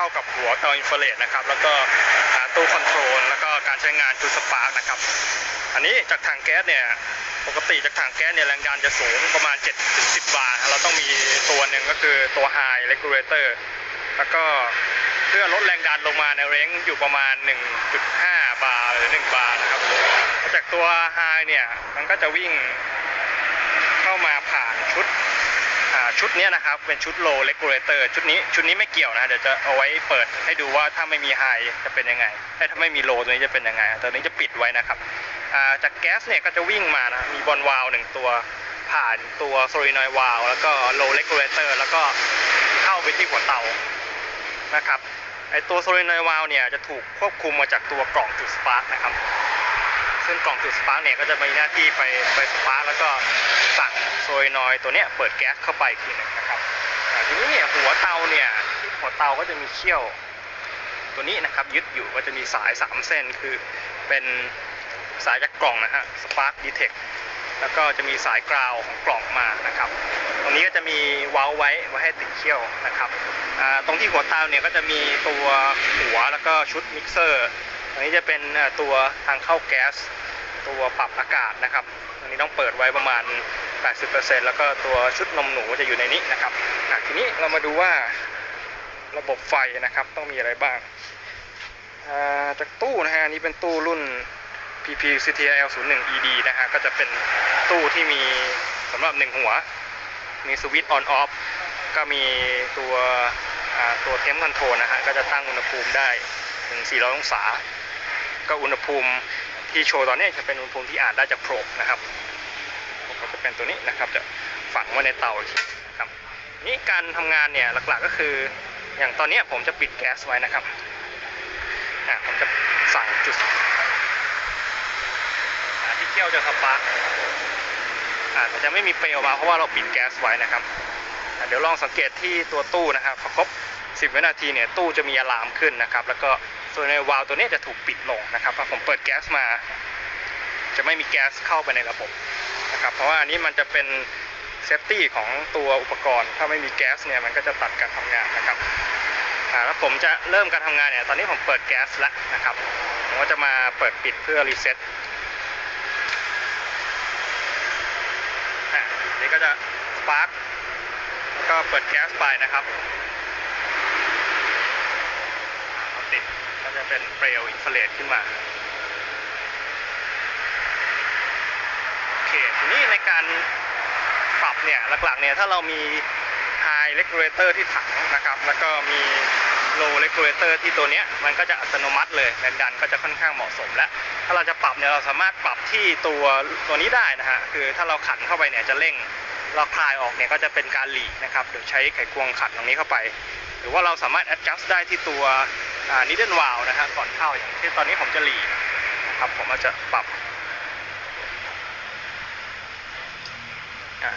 เข้ากับหัวเตาอินฟราเรดนะครับ แล้วก็ตู้คอนโทรล แล้วก็การใช้งานจุดสปาร์กนะครับ อันนี้จากถังแก๊สเนี่ย ปกติจากถังแก๊สเนี่ยแรงดันจะสูงประมาณ 7.10 บาร์ เราต้องมีตัวหนึ่งก็คือตัว High Regulator แล้วก็เพื่อลดแรงดันลงมาในเร้งอยู่ประมาณ 1.5 บาร์หรือ 1 บาร์นะครับ จากตัว High เนี่ย มันก็จะวิ่งเข้ามาผ่านชุด ชุดนี้นะครับเป็นชุด low regulator ชุดนี้ชุดนี้ไม่เกี่ยวนะเดี๋ยวจะเอาไว้เปิดให้ดูว่าถ้าไม่มี high จะเป็นยังไงถ้าไม่มี low ตัวนี้จะเป็นยังไงตัวนี้จะปิดไว้นะครับาจากแก๊สเนี่ยก็จะวิ่งมานะมีบอลวาล์วหนึ่งตัวผ่านตัวโซลินอยวาล์วแล้วก็โลเลกูเลเตอร์แล้วก็เข้าไปที่หัวเตานะครับไอตัวโซลินอยวาล์วเนี่ยจะถูกควบคุมมาจากตัวกล่องจุดสปาร์กนะครับ ซึ่งกล่องจุดสปาร์กเนี่ยก็จะมีหน้าที่ไปไปสปาร์กแล้วก็สั่งโซลินอยตัวเนี้ยเปิดแก๊สเข้าไปอีกทีนึงนะครับทีนี้เนี่ยหัวเตาเนี่ยที่หัวเตาก็จะมีเขี้ยว ตัวนี้นะครับยึดอยู่ก็จะมีสายสามเส้นคือเป็นสายจากกล่องนะฮะ Spark Detect แล้วก็จะมีสายกราวของกล่องมานะครับ ตรงนี้ก็จะมีว้าไว้ไว้ให้ติดเขี้ยวนะครับ ตรงที่หัวเตาเนี่ยก็จะมีตัวหัวแล้วก็ชุดมิกเซอร์ ตรงนี้จะเป็นตัวทางเข้าแก๊ส ตัวปรับอากาศนะครับตรงนี้ต้องเปิดไว้ประมาณ 80%แล้วก็ตัวชุดนมหนูจะอยู่ในนี้นะครับอะทีนี้เรามาดูว่าระบบไฟนะครับต้องมีอะไรบ้างจากตู้นะฮะอันนี้เป็นตู้รุ่น PP CTL 01 ED นะฮะก็จะเป็นตู้ที่มีสำหรับหนึ่งหัว มีสวิตช์ออนออฟก็มีตัวตัวเทมคอนโทรลนะฮะก็จะตั้งอุณหภูมิได้ถึง 400 องศา ก็อุณหภูมิที่โชว์ตอนนี้จะเป็นอุณหภูมิที่อ่านได้จากโปรบนะครับก็จะเป็นตัวนี้นะครับจะฝังไว้ในเตาอีกทีนะครับนี่การทำงานเนี่ยหลักๆก็คือ อย่างตอนนี้ผมจะปิดแก๊สไว้นะครับผมจะสั่งจุดที่เที่ยวจะสปาร์กอ่าแต่จะไม่มีเปลวมาเพราะว่าเราปิดแก๊สไว้นะครับ เดี๋ยวลองสังเกตที่ตัวตู้นะครับพอครบ 10 วินาทีเนี่ยตู้จะมีอะลามขึ้นนะครับ แล้วก็ส่วนในวาล์วตัวนี้จะถูกปิดลงนะครับพอผมเปิดแก๊สมา จะไม่มีแก๊สเข้าไปในระบบนะครับ เพราะว่าอันนี้มันจะเป็นเซฟตี้ของตัวอุปกรณ์ ถ้าไม่มีแก๊สเนี่ยมันก็จะตัดการทำงานนะครับแล้วผมจะเริ่มการทำงานเนี่ย ตอนนี้ผมเปิดแก๊สแล้วนะครับ ผมก็จะมาเปิดปิดเพื่อรีเซ็ตนี่ก็จะสปาร์กแล้วก็เปิดแก๊สไปนะครับเอาติดก็จะ เป็นเปลวอินฟราเรดขึ้นมาโอเคทีนี้ในการปรับเนี่ยหลักๆเนี่ยถ้าเรามี High Regulator ที่ถังนะครับ แล้วก็มี Low Regulator ที่ตัวเนี้ยมันก็จะอัตโนมัติเลยแรงดันก็จะค่อนข้างเหมาะสมแล้ว ถ้าเราจะปรับเนี่ยเราสามารถปรับที่ตัวตัวนี้ได้นะฮะคือถ้าเราขันเข้าไปเนี่ยจะเร่งเราคลายออกเนี่ยก็จะเป็นการหลีนะครับเดี๋ยวใช้ไขควงขันตรงนี้เข้าไป หรือว่าเราสามารถ adjust ได้ที่ตัว อ่า needle valve นะฮะก่อนเข้าอย่างที่ตอนนี้ผมจะหลีนะครับผมอาจจะปรับ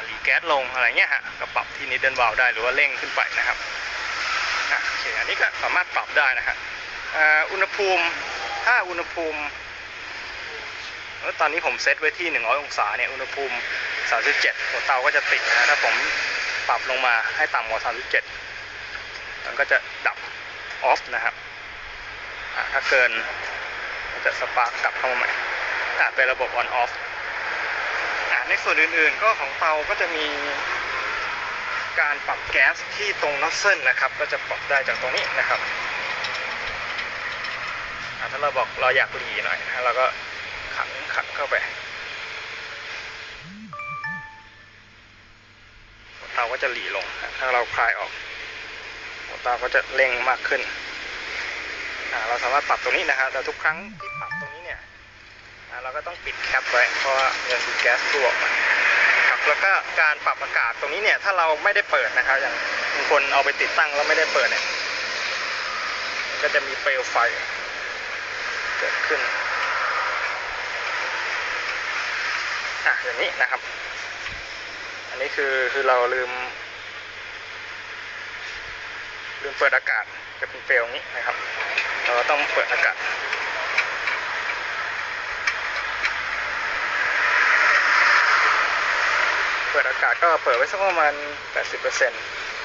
หลีแก๊สลงอะไรเงี้ยฮะก็ปรับที่นิดเดิลวาลได้หรือว่าเร่งขึ้นไปนะครับอโอเคอันนี้ก็สามารถปรับได้นะฮะอุณหภูมิถ้าอุณหภูมิตอนนี้ผมเซตไว้ที่ 100 องศาเนี่ยอุณหภูมิ 37 หัวเตาก็จะติดนะถ้าผมปรับลงมาให้ต่ำกว่า 37 มันก็จะดับออฟนะครับ ถ้าเกินจะสปาร์กกลับเข้ามาใหม่อะเป็นระบบออนออฟในส่วนอื่นๆ ก็ของเตาก็จะมีการปรับแก๊สที่ตรงน็อตเซิลนะครับ ก็จะปรับได้จากตรงนี้นะครับ ถ้าเราบอกเราอยากหลีหน่อยนะเราก็ขันขันเข้าไป เตาก็จะหลีลง ถ้าเราคลายออก เตาก็จะเร่งมากขึ้น เราสามารถปรับตรงนี้นะครับแต่ทุกครั้งที่ปรับตรงนี้เนี่ยเราก็ต้องปิดแคปไว้เพราะว่าเงินดูแก๊สรั่วออกมาครับแล้วก็การปรับอากาศตรงนี้เนี่ยถ้าเราไม่ได้เปิดนะครับ อย่างบางคนเอาไปติดตั้งแล้วไม่ได้เปิดเนี่ยก็จะมีเปลวไฟเกิดขึ้นอะอย่างนี้นะครับ อันนี้คือคือเราลืม ลืมเปิดอากาศจะเป็นเปลวอย่างนี้นะครับ เราก็ต้องเปิดอากาศเปิดอากาศก็เปิดไว้สักประมาณ 80%